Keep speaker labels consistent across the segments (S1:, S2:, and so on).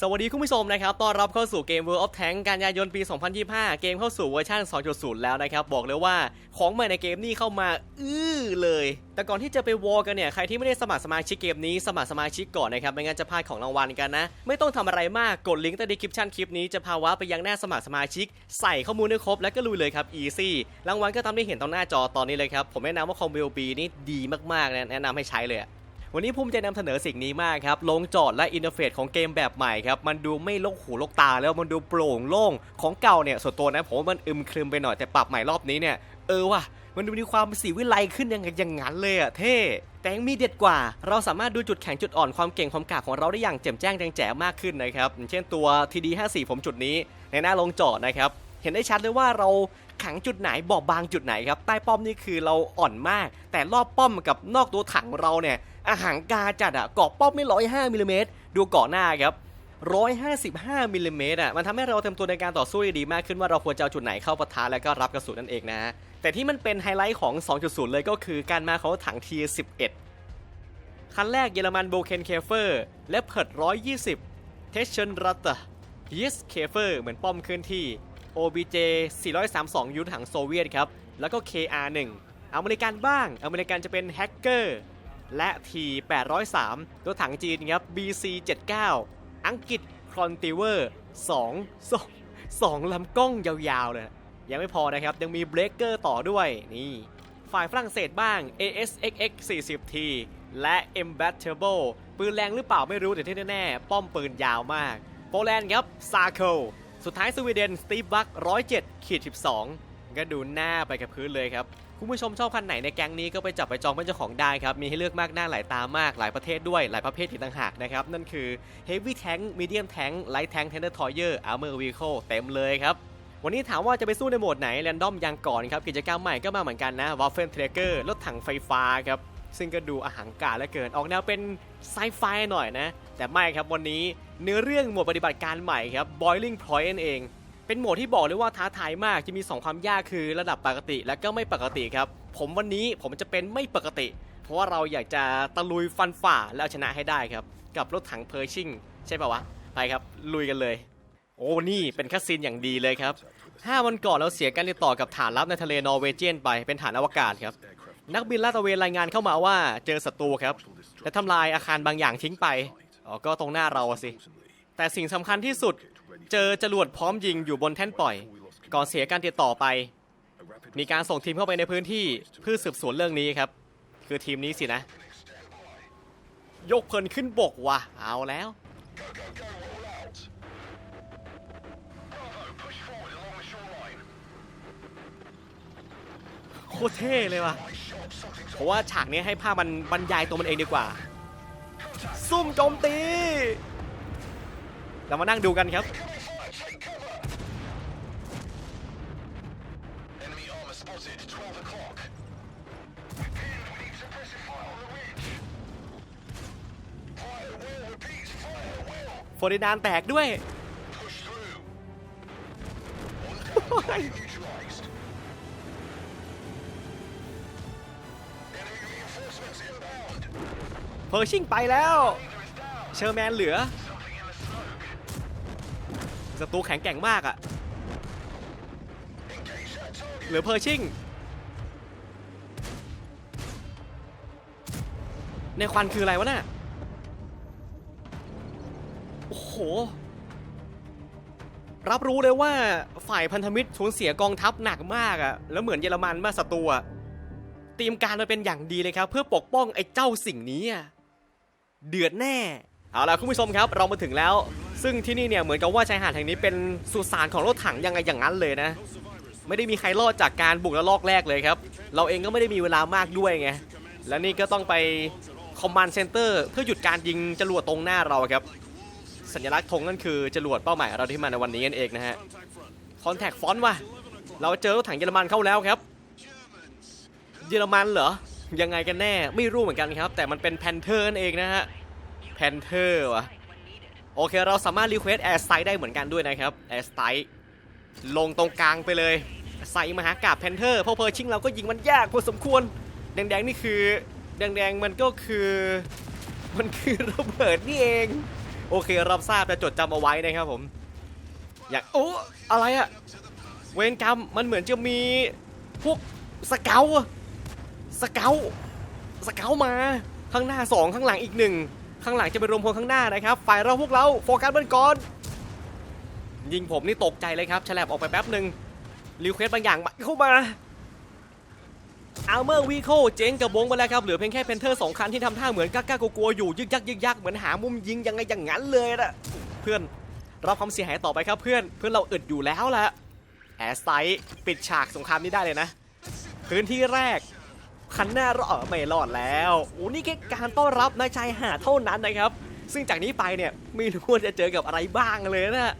S1: สวัสดีคุณผู้ชมนะครับ ต้อนรับเข้าสู่เกม World of Tank กันยายนปี 2025 เกมเข้าสู่เวอร์ชัน2.0 แล้วนะครับ บอกเลยว่าของใหม่ในเกมนี้เข้ามา อื้อเลย แต่ก่อนที่จะไปวอลกันเนี่ย ใครที่ไม่ได้สมัครสมาชิกเกมนี้ สมัครสมาชิกก่อนนะครับ ไม่งั้นจะพลาดของรางวัลกันนะ ไม่ต้องทำอะไรมาก กดลิงก์ใต้ดีคริปชันคลิปนี้จะพาวะไปยังหน้าสมัครสมาชิก ใส่ข้อมูลให้ครบแล้วก็ลุยเลยครับ easy รางวัลก็ตามที่เห็นตรงหน้าจอตอนนี้เลยครับ ผมแนะนำว่าคอมบิลบีนี่ดีมากๆนะแนะนำให้ใช้เลย วันนี้ภูมิใจนำเสนอสิ่งนี้มากครับ ลงจอดและอินเทอร์เฟซของเกมแบบใหม่ครับ มันดูไม่ลกหูลกตาแล้วมันดูโปร่งโล่ง ของเก่าเนี่ยส่วนตัวนะผมมันอึมครึมไปหน่อยแต่ปรับใหม่รอบนี้เนี่ยเออว่ะมันดูมีความสีวิไลขึ้นยังไงอย่างนั้นเลยอะเท่แต่ยังมีเด็ดกว่า เราสามารถดูจุดแข็งจุดอ่อนความเก่งความกาจของเราได้อย่างแจ่มแจ้งแจงแจ๋มากขึ้นนะครับเช่นตัว TD54 ผมจุดนี้ในหน้าลงจอดนะครับเห็นได้ชัดเลยว่าเรา ขังจุดไหนบอบบางจุดไหนครับ ใต้ป้อมนี่คือเราอ่อนมาก แต่รอบป้อมกับนอกตัวถังเราเนี่ยอาหารกาจัดอะเกาะป้อมไม่ร้อยห้ามิลลิเมตรดูเกาะหน้าครับร้อยห้าสิบห้ามิลลิเมตรอะมันทำให้เราเตรียมตัวในการต่อสู้ได้ดีมากขึ้นว่าเราควรจะเอาจุดไหนเข้าปะทะแล้วก็รับกระสุนนั่นเองนะฮะแต่ที่มันเป็นไฮไลท์ของ 2.0 เลยก็คือการมาของถัง T11 คันแรกเยอรมันโบเคนเคเฟอร์และเพิร์ด120 เทชเชนรัตเตอร์ยิสเคเฟอร์เหมือนป้อมเคลื่อนที่ OBJ 432 ยุทธถังโซเวียตครับ แล้วก็ KR1 อเมริกันบ้าง อเมริกันจะเป็นแฮกเกอร์และ T803 ตัวถังจีนครับ BC79 อังกฤษครอนติเวอร์2 2 2ลำกล้องยาวๆเลย ยังไม่พอนะครับ ยังมีเบรกเกอร์ต่อด้วย นี่ ฝ่ายฝรั่งเศสบ้าง ASXX 40T และ m b a t t a b l e ปืนแรงหรือเปล่าไม่รู้แต่ที่แน่ๆ ป้อมปืนยาวมาก โปแลนด์ครับซาเคิล สุดท้ายสวีเดนสตีฟบัค107ขีด12ก็ดูหน้าไปกับพื้นเลยครับ คุณผู้ชมชอบคันไหนในแก๊งนี้ก็ไปจับไปจองเป็นเจ้าของได้ครับ มีให้เลือกมากหน้าหลายตามากหลายประเทศด้วยหลายประเภทอีกต่างหากนะครับ นั่นคือ Heavy Tank Medium Tank Light Tank Tender Toyer Armor Vehicle เต็มเลยครับ วันนี้ถามว่าจะไปสู้ในโหมดไหนแรนดอมยังก่อนครับ กิจกรรมใหม่ก็มาเหมือนกันนะว a f f e n t r a c k e r รถถังไฟฟ้าครับ ซึ่งก็ดูอาหารกาและเกินออกแนวเป็นไซไฟหน่อยนะ แต่ไม่ครับวันนี้เนื้อเรื่องหมวดปฏิบัติการใหม่ครับ Boiling Point เอง เป็นโหมดที่บอกเลยว่าท้าทายมากจะมี 2 ความยากคือระดับปกติและก็ไม่ปกติครับ ผมวันนี้ผมจะเป็นไม่ปกติ เพราะว่าเราอยากจะตะลุยฟันฝ่าแล้วเอาชนะให้ได้ครับ กับรถถังเพอร์ชิงใช่ป่าวะไปครับลุยกันเลย โอ้นี่เป็นคัสซีนอย่างดีเลยครับ5วันก่อนเราเสียการติดต่อกับฐานลับในทะเลนอร์เวเจียนไปเป็นฐานอวกาศครับ นักบินลาดตระเวนรายงานเข้ามาว่าเจอศัตรูครับ และทำลายอาคารบางอย่างทิ้งไปอ๋อก็ตรงหน้าเราสิ แต่สิ่งสำคัญที่สุด เจอจรวดพร้อมยิงอยู่บนแท่นปล่อย ก่อนเสียการติดต่อไป มีการส่งทีมเข้าไปในพื้นที่เพื่อสืบสวนเรื่องนี้ครับ คือทีมนี้สินะ ยกเพลินขึ้นบกว่ะเอาแล้ว คตรเท่เลยว่ะเพราะว่าฉากนี้ให้ภาพมันบรรยายตัวมันเองดีกว่า ซุ่มโจมตี เรามานั่งดูกันครับ
S2: Enemy armor spotted, 12 o'clock.
S1: โฟร์ดินานแตกด้วย เพอร์ชิงไปแล้ว เชอร์แมนเหลือศัตรูแข็งแกร่งมากอะเหลือเพอร์ชิงในควันคืออะไรวะน่ะ โอ้โห รับรู้เลยว่าฝ่ายพันธมิตรสูญเสียกองทัพหนักมากอะแล้วเหมือนเยอรมันมาศัตรูอะเตรียมการมาเป็นอย่างดีเลยครับ เพื่อปกป้องไอ้เจ้าสิ่งนี้อะ เดือดแน่ เอาล่ะคุณผู้ชมครับเรามาถึงแล้ว ซึ่งที่นี่เนี่ยเหมือนกับว่าชายหาดแห่งนี้เป็นสุสานของรถถังยังไงอย่างนั้นเลยนะ ไม่ได้มีใครรอดจากการบุกระลอกแรกเลยครับ เราเองก็ไม่ได้มีเวลามากด้วยไง และนี่ก็ต้องไปคอมมานด์เซ็นเตอร์เพื่อหยุดการยิงจรวดตรงหน้าเราครับ สัญลักษณ์ธงนั่นคือจรวดเป้าหมายเราที่มาในวันนี้นั่นเองนะฮะคอนแทคฟอนต์ว่ะเราเจอรถถังเยอรมันเข้าแล้วครับ เยอรมันเหรอยังไงกันแน่ไม่รู้เหมือนกันครับ แต่มันเป็นแพนเทอร์นั่นเองนะฮะ แพนเทอร์วะโอเค เราสามารถรีเควสแอร์สไตได้เหมือนกันด้วยนะครับแอร์สไตลงตรงกลางไปเลยใส่มหากาบแพนเทอร์เพราะเพอร์ชิงเราก็ยิงมันยากพอสมควร แดงๆนี่คือ แดงๆมันก็คือ มันคือระเบิดนี่เอง โอเค รับทราบจะจดจำเอาไว้นะครับผม อยากโอ้อะไรอะเวรกรรมมันเหมือนจะมีพวกสเกลอะสเกลสเกลมาข้างหน้าสองข้างหลังอีกหนึ่ง ข้างหลังจะไปรวมพลข้างหน้านะครับ ฝ่ายเราพวกเราโฟกัสมันก่อน ยิงผมนี่ตกใจเลยครับฉลับออกไปแป๊บหนึ่งรีเควสบางอย่างเข้ามาอาร์เมอร์วีโคเจ๊งกับวงไปแล้วครับ เหลือเพียงแค่เพนเทอร์สองคันที่ทำท่าเหมือนกล้าๆกลัวๆอยู่ ยึกยักยึกยักเหมือนหามุมยิงยังไงอย่างนั้นเลยนะเพื่อนรับความเสียหายต่อไปครับเพื่อนเพื่อนเราอึดอยู่แล้วแหละแอร์ไซต์ปิดฉากสงครามนี้ได้เลยนะ พื้นที่แรก คันหน้ารอดไม่รอดแล้วโอ้นี่แค่การต้อนรับนายชายหาดเท่านั้นนะครับ ซึ่งจากนี้ไปเนี่ยไม่รู้ว่าจะเจอกับอะไรบ้างเลยนะ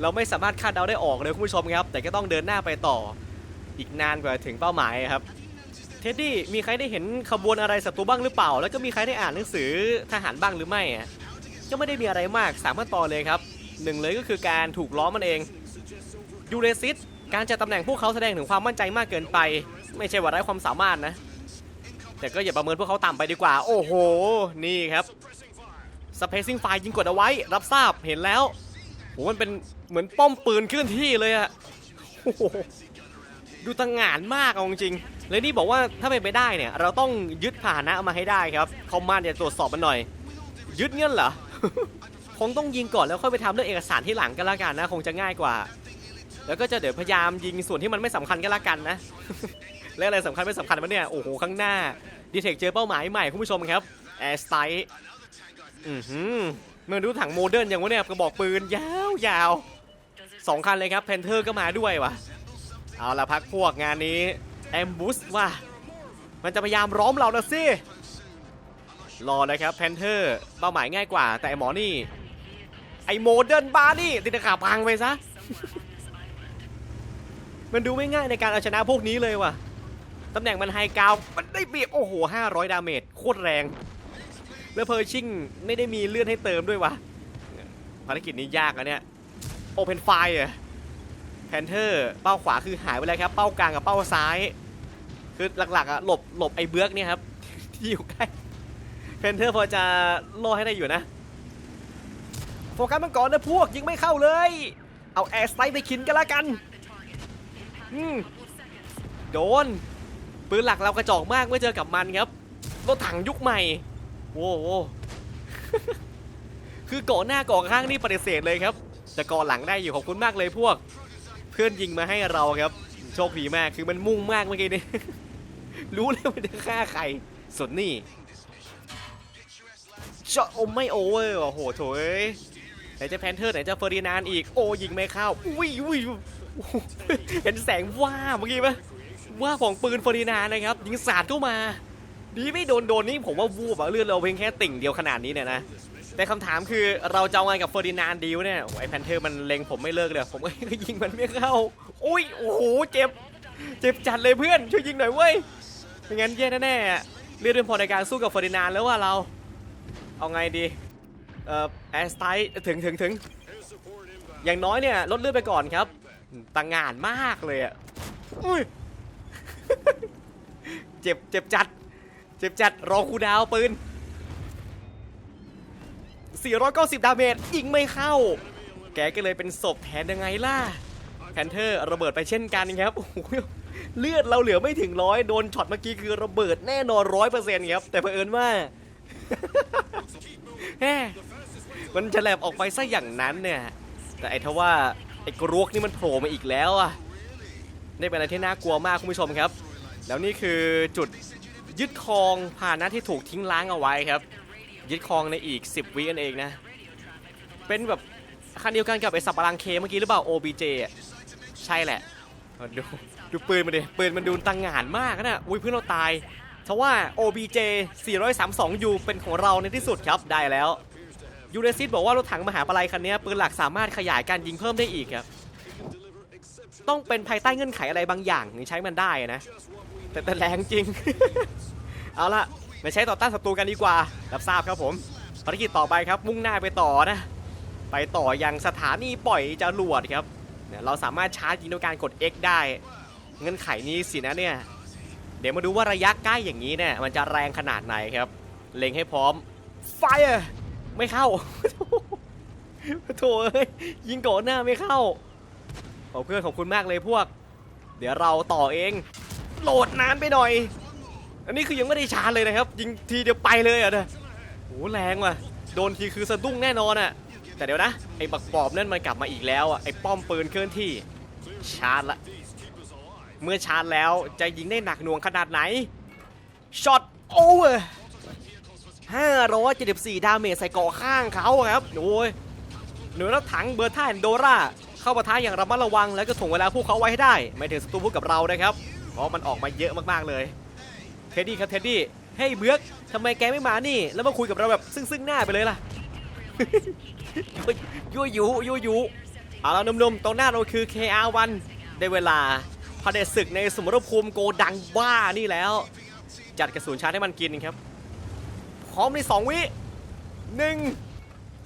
S1: เราไม่สามารถคาดเดาได้ออกเลยคุณผู้ชมครับ แต่ก็ต้องเดินหน้าไปต่อ อีกนานกว่าถึงเป้าหมายครับเท็ดดี้มีใครได้เห็นขบวนอะไรศัตรูบ้างหรือเปล่า แล้วก็มีใครได้อ่านหนังสือทหารบ้างหรือไม่ก็ไม่ได้มีอะไรมากสามารถต่อเลยครับหนึ่งเลยก็คือการถูกล้อมมันเองยูเรซิสการจัดตำแหน่งพวกเขาแสดงถึงความมั่นใจมากเกินไป ไม่ใช่ว่าไร้ความสามารถนะ แต่ก็อย่าประเมินพวกเขาต่ำไปดีกว่า โอ้โห นี่ครับสเปซิ่งไฟยิงกดเอาไว้ รับทราบเห็นแล้วโหมันเป็นเหมือนป้อมปืนเคลื่อนที่เลยอะดูตังหงานมากเอาจริงๆเลยนี่บอกว่าถ้าเป็นไปได้เนี่ย เราต้องยึดพาหนะมาให้ได้ครับคอมมานด์จะตรวจสอบมันหน่อย ยึดเงี้ยเหรอคงต้องยิงก่อนแล้วค่อยไปทำเรื่องเอกสารที่หลังก็แล้วกันนะ คงจะง่ายกว่า แล้วก็จะเดี๋ยวพยายามยิงส่วนที่มันไม่สำคัญก็แล้วกันนะ และอะไรสำคัญไม่สำคัญวะเนี่ย โอ้โห ข้างหน้าดีเทคเจอเป้าหมายใหม่คุณผู้ชมครับแอร์สไตล์อือหือเมื่อดูถังโมเดิร์นอย่างวะเนี่ยกระบอกปืนยาวยาวๆสองคันเลยครับเพนเทอร์ก็มาด้วยวะเอาละพักพวกงานนี้แอมบูสว่ะมันจะพยายามร้อมเราละสิรอนะครับเพนเทอร์เป้าหมายง่ายกว่า แต่หมอนี่ ไอโมเดิร์นบาร์นี่ติดขาพังไปซะ มันดูไม่ง่ายในการเอาชนะพวกนี้เลยว่ะ ตำแหน่งมันไฮกาวมันได้เปรียบโอ้โห 500 ดาเมจโคตรแรง แล้วเพอร์ชิงไม่ได้มีเลื่อนให้เติมด้วยวะภารกิจนี้ยากอะเนี่ยโอเพนไฟอะแพนเทอร์เป้าขวาคือหายไปแล้วครับ เป้ากลางกับเป้าซ้าย คือหลักๆอะหลบหลบไอ้เบื้อกเนี่ยครับ ที่อยู่ใกล้แพนเทอร์พอจะล่อให้ได้อยู่นะ โฟกัสมันก่อนนะพวกยิงไม่เข้าเลย เอาแอร์สไตล์ไปขินกันละกันอืมโดน ปืนหลักเรากระจอกมากเมื่อเจอกับมันครับรถถังยุคใหม่โว้โวคือกาะหน้ากาะข้างนี่ปฏิเสธเลยครับ แต่กาะหลังได้อยู่ขอบคุณมากเลยพวก เพื่อนยิงมาให้เราครับ โชคดีมากคือมันมุ่งมากเมื่อกี้นี้รู้เลยว่าจะฆ่าใครส่วนนี่จะโอไม่โอเวอร์ว่ะโหโถยไหนจะแพนเทอร์ไหนจะเฟอร์ดินานอีกโอ้ยิงไม่เข้าอุ้ยอุ้ยเห็นแสงว่าเมื่อกี้ไหม ว่าของปืนเฟอร์ดินานนะครับยิงสาดเข้ามา ดีไม่โดนโดนนี่ผมว่าวูบอะเลือดเราเพียงแค่ติ่งเดียวขนาดนี้เนี่ยนะแต่คำถามคือเราจะเอาไงกับเฟอร์ดินานด์ดีวเนี่ยไอ้แพนเทอร์มันเล็งผมไม่เลิกเลยผมก็ยิงมันไม่เข้าอุ้ยโอ้โหเจ็บเจ็บจัดเลยเพื่อนช่วยยิงหน่อยเว้ยไม่งั้นแย่แน่ๆเลือดเป็นพอในการสู้กับเฟอร์ดินานแล้วว่าเรา เอาไงดีเอ่อแอสไตถึงถึงถึงอย่างน้อยเนี่ยลดเลือดไปก่อนครับตังงานมากเลยอะอุ้ย เจ็บเจ็บจัด เจ็บจัดรอคูดาวปืน 490 ดาเมจยิงไม่เข้า แกก็เลยเป็นศพแทนยังไงล่ะ แพนเทอร์ระเบิดไปเช่นกันครับโอ้โหเลือดเราเหลือไม่ถึงร้อยโดนช็อตเมื่อกี้คือระเบิดแน่นอนร้อยเปอร์เซ็นต์ครับ แต่เผอิญว่าแฮ่มันจะแลบออกไปซะอย่างนั้นเนี่ย แต่ไอ้ทว่าไอ้กรวกนี่มันโผล่มาอีกแล้วอะ นี่เป็นอะไรที่น่ากลัวมากคุณผู้ชมครับ แล้วนี่คือจุดยึดครองพาหนะที่ถูกทิ้งล้างเอาไว้ครับ ยึดครองในอีก 10 วินั่นเองนะ เป็นแบบคันเดียวกันกับไอ้สับปะรังเคเมื่อกี้หรือเปล่า OBJ ใช่แหละ ดูดูปืนมันดิปืนมันดูตังหงานมากนะอุ้ยเพื่อนเราตายทว่า OBJ 432U เป็นของเราในที่สุดครับได้แล้วยูเรซิสบอกว่ารถถังมหาปลัยคันนี้ปืนหลักสามารถขยายการยิงเพิ่มได้อีกครับ ต้องเป็นภายใต้เงื่อนไขอะไรบางอย่างถึงใช้มันได้นะ แต่แต่แรงจริง เอาละมาใช้ต่อต้านศัตรูกันดีกว่า รับทราบครับผมภารกิจต่อไปครับ มุ่งหน้าไปต่อนะ ไปต่อยังสถานีปล่อยจรวดครับเราสามารถชาร์จยิงด้วยการกด X ได้ เงื่อนไขนี้สินะเนี่ย เดี๋ยวมาดูว่าระยะใกล้อย่างนี้เนี่ยมันจะแรงขนาดไหนครับ เล็งให้พร้อม ไฟไม่เข้าโถ่ยิงก่อนหน้าไม่เข้า ขอเพื่อนขอบคุณมากเลยพวก เดี๋ยวเราต่อเอง โหลดนานไปหน่อย อันนี้คือยังไม่ได้ชาร์จเลยนะครับ ยิงทีเดียวไปเลยอะนะโหแรงว่ะ โดนทีคือสะดุ้งแน่นอนอะ แต่เดี๋ยวนะ ไอ้บักปอบนั่นมันกลับมาอีกแล้วอะ ไอ้ป้อมปืนเคลื่อนที่ ชาร์จละ เมื่อชาร์จแล้วจะยิงได้หนักหน่วงขนาดไหน ช็อตโอเวอร์574ดสิบสี่ดาเมจใส่เกาะข้างเขาครับ โอ้ยเหนือรถถังเบอร์ท่าแอนโดรา เข้าปะทะอย่างระมัดระวัง แล้วก็ถ่วงเวลาพวกเขาไว้ให้ได้ ไม่ถึงศัตรูพูดกับเรานะครับเพราะมันออกมาเยอะมากๆเลยเท็ดดี้ครับเท็ดดี้เฮ้ยเบือกทำไมแกไม่มานี่ แล้วมาคุยกับเราแบบซึ่งซึ่งหน้าไปเลยล่ะยั่วยุยั่วยุเอาละนุ่มๆตรงหน้าเราคือ KR1 ได้เวลาพเดศึกในสมรภูมิโกดังบ้านี่แล้ว จัดกระสุนชาร์จให้มันกินครับพร้อมใน 2 วิหนึ่ง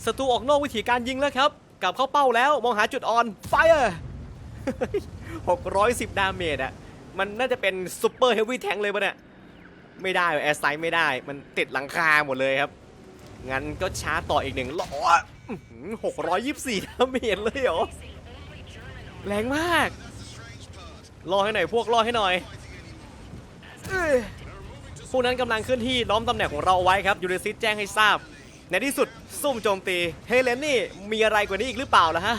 S1: ศัตรูออกนอกวิธีการยิงแล้วครับ กลับเข้าเป้าแล้วมองหาจุดอ่อนไฟเออร์610ดาเมจอะมันน่าจะเป็นซูเปอร์เฮฟวี่แทงเลยปะเนี่ย ไม่ได้แอร์ไซด์ไม่ได้ มันติดหลังคาหมดเลยครับ งั้นก็ชาร์จต่ออีกหนึ่งล้อหกร้อยยี่สิบสี่ดาเมจเลยเหรอ แรงมาก รอให้หน่อยพวกรอให้หน่อยเอ้นั้นกำลังเคลื่อนที่ล้อมตำแหน่งของเราเอาไว้ครับยูเรซิสแจ้งให้ทราบ ในที่สุดซุ่มโจมตี เฮเลนนี่มีอะไรกว่านี้อีกหรือเปล่าล่ะฮะ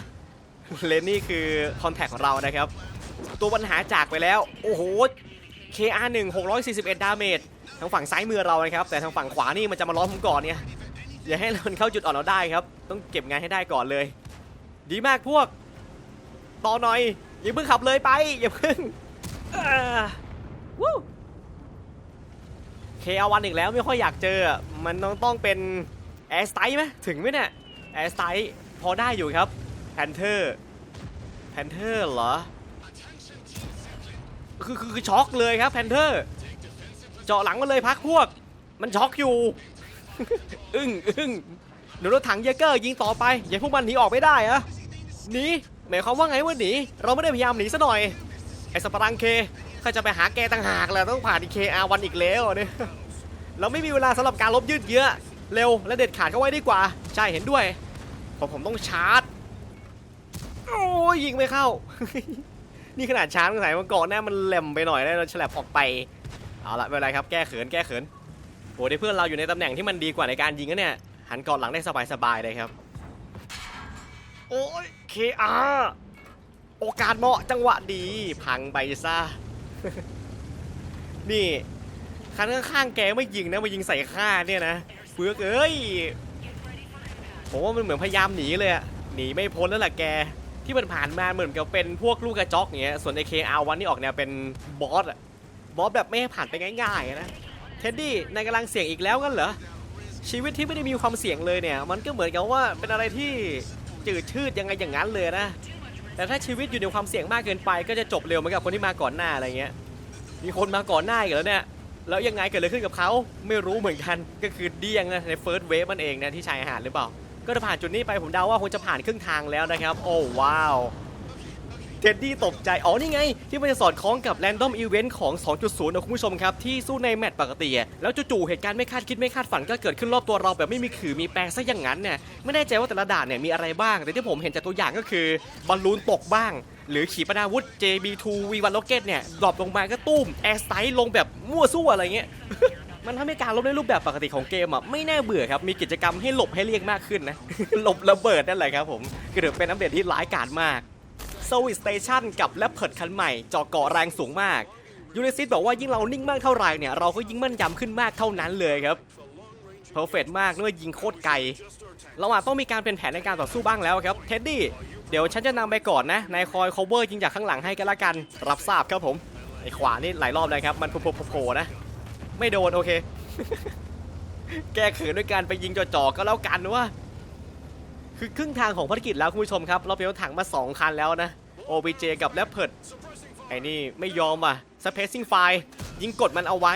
S1: เลนนี่คือคอนแทคของเรานะครับ ตัวปัญหาจากไปแล้ว โอ้โห KR1 641 ดาเมจทางฝั่งซ้ายมือเรานะครับ แต่ทางฝั่งขวานี่มันจะมาล้อมผมก่อนเนี่ย อย่าให้มันเข้าจุดอ่อนเราได้ครับ ต้องเก็บงานให้ได้ก่อนเลย ดีมากพวก ต่อหน่อย อย่าเพิ่งขับเลยไป อย่าเพิ่งอ่าวู้ KR1 อีกแล้วไม่ค่อยอยากเจอ มันต้องต้องเป็น แอร์สไตไหมถึงไหมเนี่ยแอร์สไตพอได้อยู่ครับแพนเทอร์แพนเทอร์เหรอคือคือคอช็อกเลยครับแพนเทอร์เจาะหลังมาเลยพักพวก มันช็อกอยู่ อึ้งอึ้งเดี๋ยวรถถังเยเกอร์ยิงต่อไป อย่าพวกมันหนีออกไม่ได้อะหนีหมายความว่าไงว่าหนีเราไม่ได้พยายามหนีซะหน่อยไอ้สปารังเคข้าจะไปหาแกต่างหากแหละต้องผ่านอีเคอาวันอีกแล้วเนี่ยเราไม่มีเวลาสำหรับการลบยืดเยื้อ เร็วและเด็ดขาดเข้าไว้ดีกว่า ใช่เห็นด้วยเพราะผมต้องชาร์จ โอ้ยยิงไม่เข้า นี่ขนาดชาร์จตั้งแต่เมื่อก่อนหน้ามันแหลมไปหน่อยแล้วเราฉลับออกไป เอาละไม่เป็นไรครับ แก้เขินแก้เขินโอ้ได้เพื่อนเราอยู่ในตำแหน่งที่มันดีกว่าในการยิงนะเนี่ย หันกอนหลังได้สบายๆเลยครับ โอ้ยเคอาโอกาสเหมาะจังหวะดี พังไปซะ นี่คันข้างๆแกไม่ยิงนะมายิงใส่ข้าเนี่ยนะ ฟือกเอ้ยผมว่ามันเหมือนพยายามหนีเลยอะหนีไม่พ้นแล้วแหละแก ที่มันผ่านมาเหมือนกับเป็นพวกลูกกระจอกอย่างเงี้ยส่วนในเคอาวันนี่ออกแนวเป็นบอสอะบอสแบบไม่ให้ผ่านไปง่ายๆนะเท็ดดี้นายกำลังเสี่ยงอีกแล้วกันเหรอชีวิตที่ไม่ได้มีความเสี่ยงเลยเนี่ย มันก็เหมือนกับว่าเป็นอะไรที่จืดชืดยังไงอย่างนั้นเลยนะแต่ถ้าชีวิตอยู่ในความเสี่ยงมากเกินไป ก็จะจบเร็วเหมือนกับคนที่มาก่อนหน้าอะไรเงี้ยมีคนมาก่อนหน้าอีกแล้วเนี่ย แล้วยังไงเกิดอะไรขึ้นกับเขาไม่รู้เหมือนกันก็คือเดี้ยงนะในเฟิร์สเวฟมันเองนะที่ชายหาดหรือเปล่า ก็จะผ่านจุดนี้ไปผมเดาว่าคงจะผ่านครึ่งทางแล้วนะครับ โอ้ว้าวเท็ดดี้ตกใจ อ๋อ นี่ไง ที่มันจะสอดคล้องกับ Random Event ของ 2.0 นะคุณผู้ชมครับ ที่สู้ในแมตช์ปกติแล้วจู่ๆเหตุการณ์ไม่คาดคิดไม่คาดฝันก็เกิดขึ้นรอบตัวเราแบบไม่มีขื่อมีแปรซะอย่างนั้นเนี่ยไม่แน่ใจว่าแต่ละด่านเนี่ยมีอะไรบ้าง แต่ที่ผมเห็นจากตัวอย่างก็คือบอลลูนตกบ้าง หรือขีปนาวุธ JB2 V1 Rocket เนี่ยดรอปลงมาก็ตุ้มแอร์สไตล์ลงแบบมั่วซั่วอะไรเงี้ย มันทำให้การลบในรูปแบบปกติของเกมอะไม่น่าเบื่อครับ มีกิจกรรมให้หลบให้เลี่ยงมากขึ้นนะ หลบระเบิดนั่นแหละครับผมก็ถือเป็นอัปเดตที่ร้ายกาจมาก s w i t c h Station กับแลปเพิดคันใหม่เจาะเกาะแรงสูงมากยูเนซิสบอกว่ายิ่งเรานิ่งมากเท่าไหร่เนี่ยเราก็ยิ่งมั่นยำขึ้นมากเท่านั้นเลยครับเพอร์เฟกมากเนื่อยิงโคตรไกลเราอาจต้องมีการเป็นแผนในการต่อสู้บ้างแล้วครับเท็ดดี้ เดี๋ยวฉันจะนำไปก่อนนะนายคอย cover ยิงจากข้างหลังให้กันละกัน รับทราบครับผมไอ้ขวานี่หลายรอบเลยครับ มันโผล่ๆๆนะ ไม่โดนโอเค แก้เขินด้วยการไปยิงจ่อๆก็แล้วกันว่าคือครึ่งทางของภารกิจแล้วคุณผู้ชมครับเราเปลถังมา 2 คันแล้วนะ OBJ กับแรปเพิร์ดไอ้นี่ไม่ยอมว่ะ Spacing Fire ยิงกดมันเอาไว้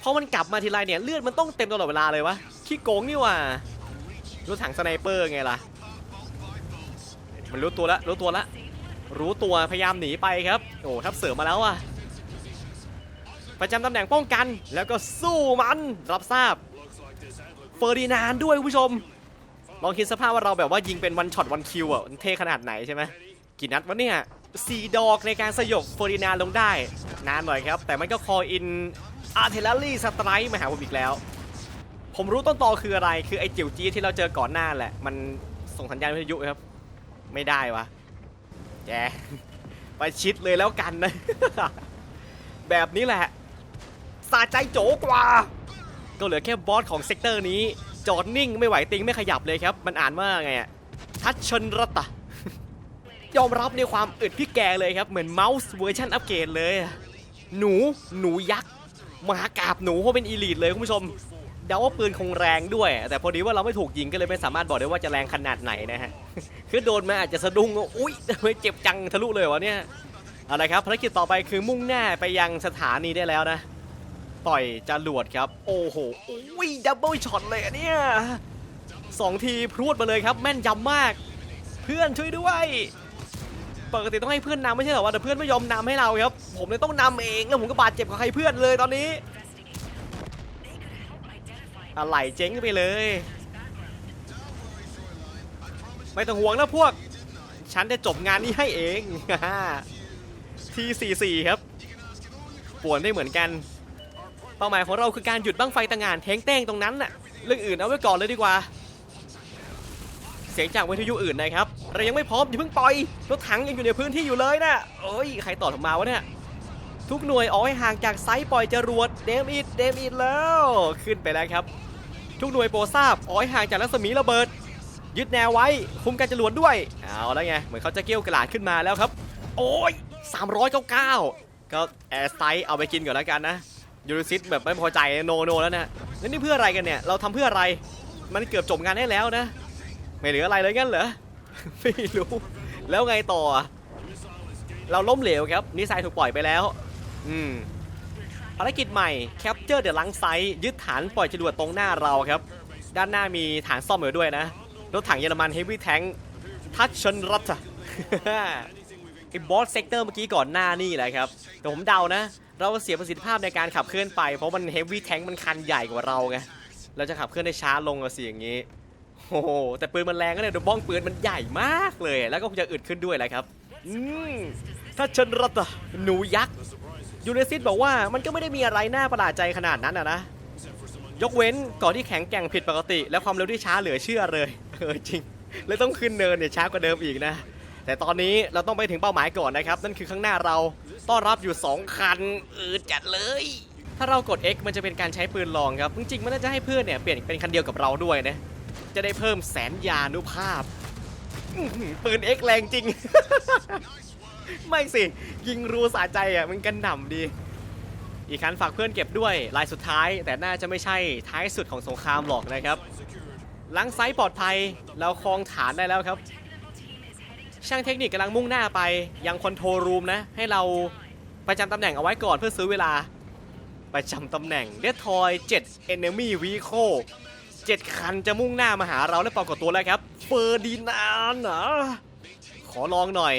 S1: เพราะมันกลับมาทีไรเนี่ยเลือดมันต้องเต็มตลอดเวลาเลยวะขี้โกงนี่ว่ะรถถังสไนเปอร์ไงล่ะ มันรู้ตัวละรู้ตัวละ รู้ตัวพยายามหนีไปครับ โอ้ทับเสริมมาแล้วอะประจำตำแหน่งป้องกันแล้วก็สู้มันรับทราบเฟอร์ดินานด์ด้วยคุณผู้ชม ลองคิดสภาพว่าเราแบบว่ายิงเป็นวันช็อตวันคิวอะมันเท่ขนาดไหนใช่ไหมกี่นัดวะเนี่ยสี่ดอกในการสยบเฟอร์ดินานด์ลงได้ นานหน่อยครับ แต่มันก็คออินอาร์เทลรี่สไตร์มาหาผมอีกแล้ว ผมรู้ต้นตอคืออะไรคือไอ้จิ๋วจี้ที่เราเจอก่อนหน้าแหละ มันส่งสัญญาณวิทยุครับ ไม่ได้วะแกไปชิดเลยแล้วกันนะ แบบนี้แหละสาใจโจกว่า ก็เหลือแค่บอสของเซกเตอร์นี้ จอดนิ่งไม่ไหวติงไม่ขยับเลยครับ มันอ่านว่าไงอะทัชชนรัตตะ ยอมรับในความอึดพี่แกเลยครับ เหมือนเมาส์เวอร์ชันอัปเกรดเลย หนูหนูยักษ์มหากราบหนูเพราะเป็นอีลีทเลยคุณผู้ชม เดาว่าปืนคงแรงด้วย แต่พอดีว่าเราไม่ถูกยิงก็เลยไม่สามารถบอกได้ว่าจะแรงขนาดไหนนะฮะ คือโดนมาอาจจะสะดุ้งอุ้ยทำไมเจ็บจังทะลุเลยวะเนี่ยอาละครับภารกิจต่อไปคือมุ่งหน้าไปยังสถานีได้แล้วนะปล่อยจรวดครับ โอ้โหอุ้ยดับเบิลช็อตเลยเนี่ยสองทีพรวดมาเลยครับ แม่นยำมาก เพื่อนช่วยด้วยปกติต้องให้เพื่อนนำไม่ใช่เหรอวะแต่เพื่อนไม่ยอมนำให้เราครับ ผมเลยต้องนำเองแล้วผมก็บาดเจ็บกับใครเพื่อนเลยตอนนี้ อะไรเจ๊งไปเลย ไม่ต้องห่วงนะพวก ฉันจะจบงานนี้ให้เองทีสี่สี่ครับป่วนได้เหมือนกัน เป้าหมายของเราคือการหยุดบั้งไฟต่างงานเทงเต้งตรงนั้นน่ะเรื่องอื่นเอาไว้ก่อนเลยดีกว่า เสียงจากวิทยุอื่นนะครับ เรายังไม่พร้อมอย่าเพิ่งปล่อยรถถังยังอยู่ในพื้นที่อยู่เลยนะเอ้ยใครต่อผมมาวะเนี่ย ทุกหน่วยออกให้ห่างจากไซต์ปล่อยจรวดเดมอิดเดมอิดแล้วขึ้นไปแล้วครับ ทุกหน่วยโปรทราบออกให้ห่างจากรัศมีระเบิด ยึดแนวไว้คุมการจรวดด้วยเอาแล้วไงเหมือนเขาจะเกี้ยวกระดาษขึ้นมาแล้วครับ โอ้ย399 ก็แอร์สไตล์เอาไปกินก่อนแล้วกันนะยูริซิสแบบไม่พอใจโนโนแล้วนะแล้วนี่เพื่ออะไรกันเนี่ยเราทำเพื่ออะไรมันเกือบจบงานได้แล้วนะ ไม่เหลืออะไรเลยงั้นเหรอไม่รู้แล้วไงต่อ เราล้มเหลวครับนิสัยถูกปล่อยไปแล้ว อืมภารกิจใหม่ Capture the ลังไซยึดฐานปล่อยจรวดตรงหน้าเราครับ ด้านหน้ามีฐานซ่อมอยู่ด้วยนะ รถถังเยอรมัน Heavy Tank ทัชชนรัตไอ้บอสเซกเตอร์เมื่อกี้ก่อนหน้านี่แหละครับ แต่ผมเดานะ เราเสียประสิทธิภาพในการขับเคลื่อนไป เพราะมันเฮฟวี่แทงมันคันใหญ่กว่าเราไงเราจะขับเคลื่อนได้ช้าลงอะสิอย่างนี้โอ้โหแต่ปืนมันแรงก็เลยดูบ้องปืนมันใหญ่มากเลย แล้วก็คงจะอึดขึ้นด้วยแหละครับอืมถ้าชนรัตอะหนูยักษ์ ยูเนซิสบอกว่ามันก็ไม่ได้มีอะไรน่าประหลาดใจขนาดนั้นอะนะ ยกเว้นก่อนที่แข็งแกร่งผิดปกติ และความเร็วที่ช้าเหลือเชื่อเลยเออจริงเลยต้องขึ้นเนินเนี่ยช้ากว่าเดิมอีกนะ แต่ตอนนี้เราต้องไปถึงเป้าหมายก่อนนะครับ นั่นคือข้างหน้าเราต้อนรับอยู่ 2 คันอืดจัดเลย ถ้าเรากด X มันจะเป็นการใช้ปืนลองครับจริงๆมันน่าจะให้เพื่อนเนี่ยเปลี่ยนเป็นคันเดียวกับเราด้วยนะจะได้เพิ่มแสนยานุภาพอื้อหือปืน X แรงจริง ไม่สิ ยิงรูสะใจอะมันกันหน่ำดี อีกคันฝากเพื่อนเก็บด้วยลายสุดท้าย แต่น่าจะไม่ใช่ท้ายสุดของสงครามหรอกนะครับหลังไซต์ปลอดภัยเราครองฐานได้แล้วครับ ช่างเทคนิคกำลังมุ่งหน้าไป ยังคอนโทรลรูมนะ ให้เราประจำตำแหน่งเอาไว้ก่อนเพื่อซื้อเวลา ประจำตำแหน่งเดทอย7 Enemy Vehicle 7คันจะมุ่งหน้ามาหาเราและปรากฏตัวแล้วครับเฟอร์ดินานเหรอขอลองหน่อย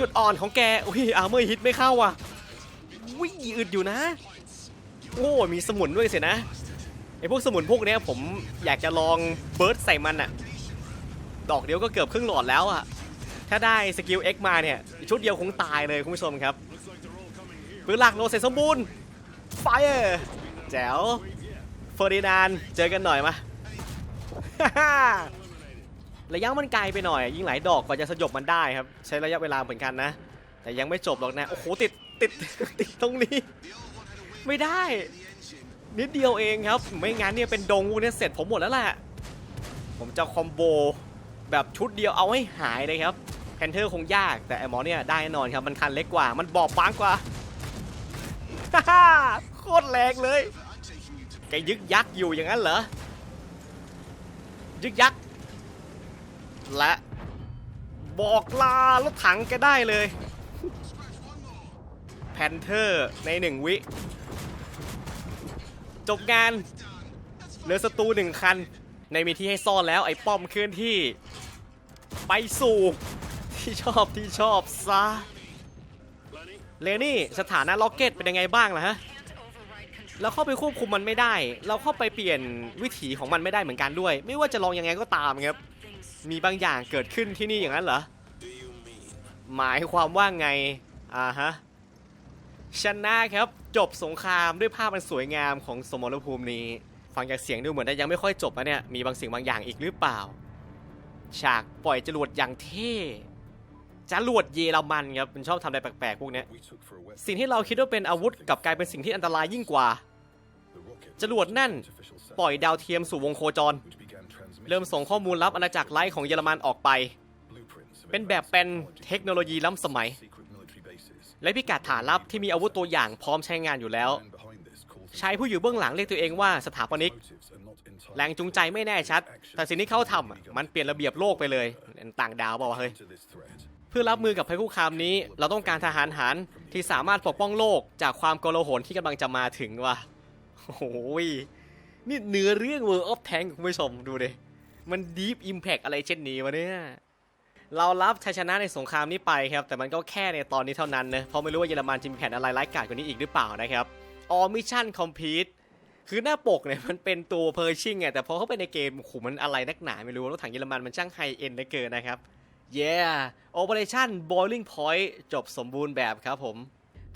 S1: จุดอ่อนของแกอุ้ยอาร์เมอร์ฮิตไม่เข้าอะวิ่งอึดอยู่นะ โอ้มีสมุนด้วยสินะไอพวกสมุนพวกนี้ผมอยากจะลองเบิร์ดใส่มันอะดอกเดียวก็เกือบครึ่งหลอดแล้วอะถ้าได้สกิล X มาเนี่ยชุดเดียวคงตายเลยคุณผู้ชมครับปืนหลักโนเสร็จสมบูรณ์ไฟเออร์แจ๋วเฟอร์ดินานเจอกันหน่อยมา ระยะมันไกลไปหน่อย ยิงหลายดอกกว่าจะสยบมันได้ครับ ใช้ระยะเวลาเหมือนกันนะ แต่ยังไม่จบหรอกนะ โอ้โหติดติดติดตรงนี้ ไม่ได้ นิดเดียวเองครับ ไม่งั้นเนี่ยเป็นดงเนี่ยเสร็จผมหมดแล้วแหละผมจะคอมโบแบบชุดเดียวเอาให้หายเลยครับแพนเทอร์คงยากแต่ไอหมอเนี่ยได้แน่นอนครับ มันคันเล็กกว่า มันบอบบางกว่าฮ่าฮ่าโคตรแรงเลยแกยึกยักอยู่อย่างนั้นเหรอ ยึกยัก และบอกลารถถังแกได้เลยแพนเทอร์ในหนึ่งวิ จบงานเหลือศัตรูหนึ่งคัน ในมีที่ให้ซ่อนแล้วไอ้ป้อมเคลื่อนที่ ไปสู่ที่ชอบที่ชอบซะเลนี่สถานะล็อกเก็ตเป็นยังไงบ้างล่ะฮะเราเข้าไปควบคุมมันไม่ได้ เราเข้าไปเปลี่ยนวิถีของมันไม่ได้เหมือนกันด้วย ไม่ว่าจะลองยังไงก็ตามครับ มีบางอย่างเกิดขึ้นที่นี่อย่างนั้นเหรอ หมายความว่าไง อ่าฮะ ชนะครับ จบสงครามด้วยภาพมันสวยงามของสมรภูมินี้ ฟังจากเสียงดูเหมือนจะยังไม่ค่อยจบนะเนี่ย มีบางสิ่งบางอย่างอีกหรือเปล่า ฉากปล่อยจรวดอย่างเท่จรวดเยอรมันครับ มันชอบทำอะไรแปลกๆพวกนี้สิ่งที่เราคิดว่าเป็นอาวุธกลับกลายเป็นสิ่งที่อันตรายยิ่งกว่าจรวดนั่น ปล่อยดาวเทียมสู่วงโคจร เริ่มส่งข้อมูลลับอาณาจักรไร้ของเยอรมันออกไป เป็นแบบเป็นเทคโนโลยีล้ำสมัย และพิกัดฐานลับที่มีอาวุธตัวอย่างพร้อมใช้งานอยู่แล้ว ชายผู้อยู่เบื้องหลังเรียกตัวเองว่าสถาปนิก แรงจูงใจไม่แน่ชัด แต่สิ่งที่เขาทำมันเปลี่ยนระเบียบโลกไปเลยต่างดาวเปล่าเฮ้ยเพื่อรับมือกับภัยคุกคามนี้ เราต้องการทหารหารที่สามารถปกป้องโลกจากความโกลาหลที่กำลังจะมาถึงว่ะโอ้ยนี่เนื้อเรื่อง World of Tank คุณผู้ชมดูดิ มัน Deep Impact อะไรเช่นนี้วะเนี่ย เรารับชัยชนะในสงครามนี้ไปครับ แต่มันก็แค่ในตอนนี้เท่านั้นนะเพราะไม่รู้ว่าเยอรมันจะมีแผนอะไรร้ายกาจกว่านี้อีกหรือเปล่านะครับ All Mission Complete คือหน้าปกเนี่ยมันเป็นตัวเพอร์ชิงไงแต่พอเข้าไปในเกมโอ้โหมันอะไรนักหนาไม่รู้รถถังเยอรมันมันช่างไฮเอ็นเหลือเกินนะครับ Yeah Operation Boiling Point จบสมบูรณ์แบบครับผม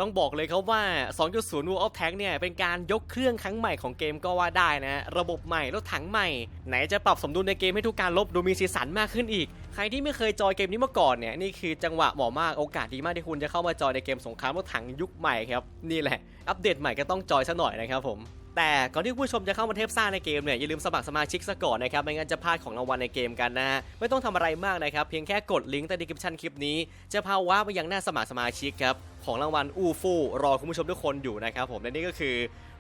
S1: ต้องบอกเลยครับว่า 2.0 World of Tank เนี่ยเป็นการยกเครื่องครั้งใหม่ของเกมก็ว่าได้นะ ระบบใหม่รถถังใหม่ ไหนจะปรับสมดุลในเกมให้ทุกการลบดูมีสีสันมากขึ้นอีก ใครที่ไม่เคยจอยเกมนี้มาก่อนเนี่ยนี่คือจังหวะเหมาะมากโอกาสดีมากที่คุณจะเข้ามาจอยในเกมสงครามรถถังยุคใหม่ครับนี่แหละอัปเดตใหม่ก็ต้องจอยซะหน่อยนะครับผม แต่ก่อนที่ผู้ชมจะเข้ามาเทปซ่าในเกมเนี่ยอย่าลืมสมัครสมาชิกซะก่อนนะครับไม่งั้นจะพลาดของรางวัลในเกมกันนะฮะไม่ต้องทำอะไรมากนะครับเพียงแค่กดลิงก์ใต้ดีคริปชันคลิปนี้ จะพาว้าไปยังหน้าสมัครสมาชิกครับของรางวัลอูฟู่รอคุณผู้ชมทุกคนอยู่นะครับผมและนี่ก็คือ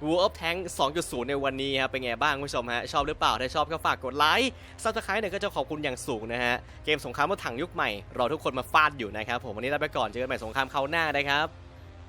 S1: World of Tank 2.0 ในวันนี้ครับเป็นไงบ้างคุณผู้ชมฮะชอบหรือเปล่าถ้าชอบก็ฝากกดไลค์ซับสไครต์เนี่ยก็จะขอบคุณอย่างสูงนะฮะเกมสงครามรถถังยุคใหม่รอทุกคนมาฟาดอยู่นะครับผมวันนี้ลาไปก่อนเจอกันใหม่สงครามคราวหน้านะครับ